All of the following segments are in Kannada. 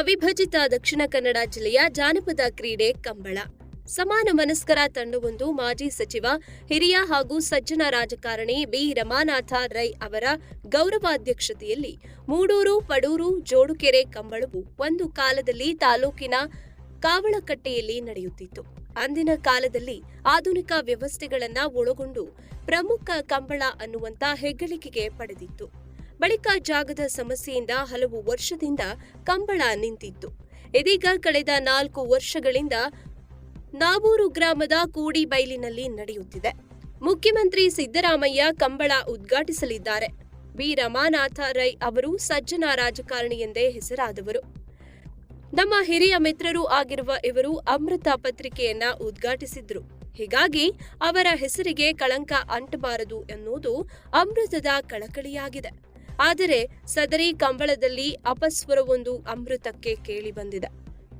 ಅವಿಭಜಿತ ದಕ್ಷಿಣ ಕನ್ನಡ ಜಿಲ್ಲೆಯ ಜಾನಪದ ಕ್ರೀಡೆ ಕಂಬಳ. ಸಮಾನ ಮನಸ್ಕರ ತಂಡವೊಂದು ಮಾಜಿ ಸಚಿವ, ಹಿರಿಯ ಹಾಗೂ ಸಜ್ಜನ ರಾಜಕಾರಣಿ ಬಿ. ರಮಾನಾಥ ರೈ ಅವರ ಗೌರವಾಧ್ಯಕ್ಷತೆಯಲ್ಲಿ ಮೂಡೂರು, ಪಡೂರು, ಜೋಡುಕೆರೆ ಕಂಬಳವು ಒಂದು ಕಾಲದಲ್ಲಿ ತಾಲೂಕಿನ ಕಾವಳಕಟ್ಟೆಯಲ್ಲಿ ನಡೆಯುತ್ತಿತ್ತು. ಅಂದಿನ ಕಾಲದಲ್ಲಿ ಆಧುನಿಕ ವ್ಯವಸ್ಥೆಗಳನ್ನು ಒಳಗೊಂಡು ಪ್ರಮುಖ ಕಂಬಳ ಅನ್ನುವಂತ ಹೆಗ್ಗಳಿಕೆಗೆ ಪಡೆದಿತ್ತು. ಬಳಿಕ ಜಾಗದ ಸಮಸ್ಯೆಯಿಂದ ಹಲವು ವರ್ಷದಿಂದ ಕಂಬಳ ನಿಂತಿತ್ತು. ಇದೀಗ ಕಳೆದ ನಾಲ್ಕು ವರ್ಷಗಳಿಂದ ನಾವೂರು ಗ್ರಾಮದ ಕೂಡಿಬೈಲಿನಲ್ಲಿ ನಡೆಯುತ್ತಿದೆ. ಮುಖ್ಯಮಂತ್ರಿ ಸಿದ್ದರಾಮಯ್ಯ ಕಂಬಳ ಉದ್ಘಾಟಿಸಲಿದ್ದಾರೆ. ಬಿ ರಮಾನಾಥ ರೈ ಅವರು ಸಜ್ಜನ ರಾಜಕಾರಣಿ ಎಂದೇ ಹೆಸರಾದವರು. ನಮ್ಮ ಹಿರಿಯ ಮಿತ್ರರೂ ಆಗಿರುವ ಇವರು ಅಮೃತ ಪತ್ರಿಕೆಯನ್ನ ಉದ್ಘಾಟಿಸಿದ್ರು. ಹೀಗಾಗಿ ಅವರ ಹೆಸರಿಗೆ ಕಳಂಕ ಅಂಟಬಾರದು ಎನ್ನುವುದು ಅಮೃತದ ಕಳಕಳಿಯಾಗಿದೆ. ಆದರೆ ಸದರಿ ಕಂಬಳದಲ್ಲಿ ಅಪಸ್ವರವೊಂದು ಅಮೃತಕ್ಕೆ ಕೇಳಿ ಬಂದಿದೆ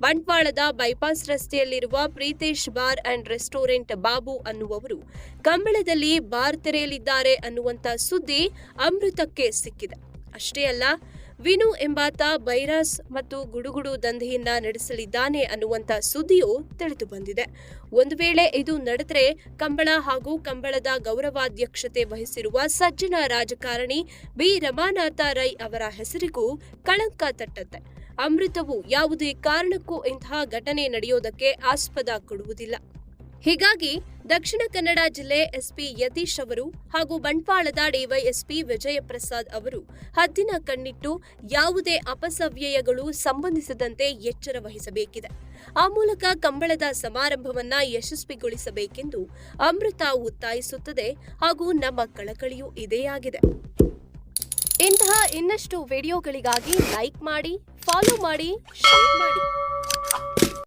ಬಂಟ್ವಾಳದ ಬೈಪಾಸ್ ರಸ್ತೆಯಲ್ಲಿರುವ Preetesh bar and restaurant Babu ಅನ್ನುವವರು ಕಂಬಳದಲ್ಲಿ ಬಾರ್ ತೆರೆಯಲಿದ್ದಾರೆ ಅನ್ನುವಂತ ಸುದ್ದಿ ಅಮೃತಕ್ಕೆ ಸಿಕ್ಕಿದೆ. ಅಷ್ಟೇ ಅಲ್ಲ ವಿನು ಎಂಬಾತ ಬೈರಾಸ್ ಮತ್ತು ಗುಡುಗುಡು ದಂಧೆಯನ್ನ ನಡೆಸಲಿದ್ದಾನೆ ಅನ್ನುವಂತ ಸುದ್ದಿಯು ತಿಳಿದು ಬಂದಿದೆ. ಒಂದು ವೇಳೆ ಇದು ನಡೆದರೆ ಕಂಬಳ ಹಾಗೂ ಕಂಬಳದ ಗೌರವಾಧ್ಯಕ್ಷತೆ ವಹಿಸಿರುವ ಸಜ್ಜನ ರಾಜಕಾರಣಿ ಬಿ. ರಮಾನಾಥ ರೈ ಅವರ ಹೆಸರಿಗೂ ಕಳಂಕ ತಟ್ಟತ್ತೆ ಅಮೃತವು ಯಾವುದೇ ಕಾರಣಕ್ಕೂ ಇಂತಹ ಘಟನೆ ನಡೆಯೋದಕ್ಕೆ ಆಸ್ಪದ ಕೊಡುವುದಿಲ್ಲ. ಹೀಗಾಗಿ ದಕ್ಷಿಣ ಕನ್ನಡ ಜಿಲ್ಲೆ ಎಸ್ಪಿ ಯತೀಶ್ ಅವರು ಹಾಗೂ ಬಂಟ್ವಾಳದ ಡಿವೈಎಸ್ಪಿ ವಿಜಯಪ್ರಸಾದ್ ಅವರು ಹದ್ದಿನ ಕಣ್ಣಿಟ್ಟು ಯಾವುದೇ ಅಪಸವ್ಯಯಗಳು ಸಂಬಂಧಿಸಿದಂತೆ ಎಚ್ಚರ ವಹಿಸಬೇಕಿದೆ. ಆ ಮೂಲಕ ಕಂಬಳದ ಸಮಾರಂಭವನ್ನ ಯಶಸ್ವಿಗೊಳಿಸಬೇಕೆಂದು ಅಮೃತ ಒತ್ತಾಯಿಸುತ್ತದೆ ಹಾಗೂ ನಮ್ಮ ಕಳಕಳಿಯೂ ಇದೇ ಆಗಿದೆ. ಇಂತಹ ಇನ್ನಷ್ಟು ವಿಡಿಯೋಗಳಿಗಾಗಿ ಲೈಕ್ ಮಾಡಿ, ಫಾಲೋ ಮಾಡಿ, ಶೇರ್ ಮಾಡಿ.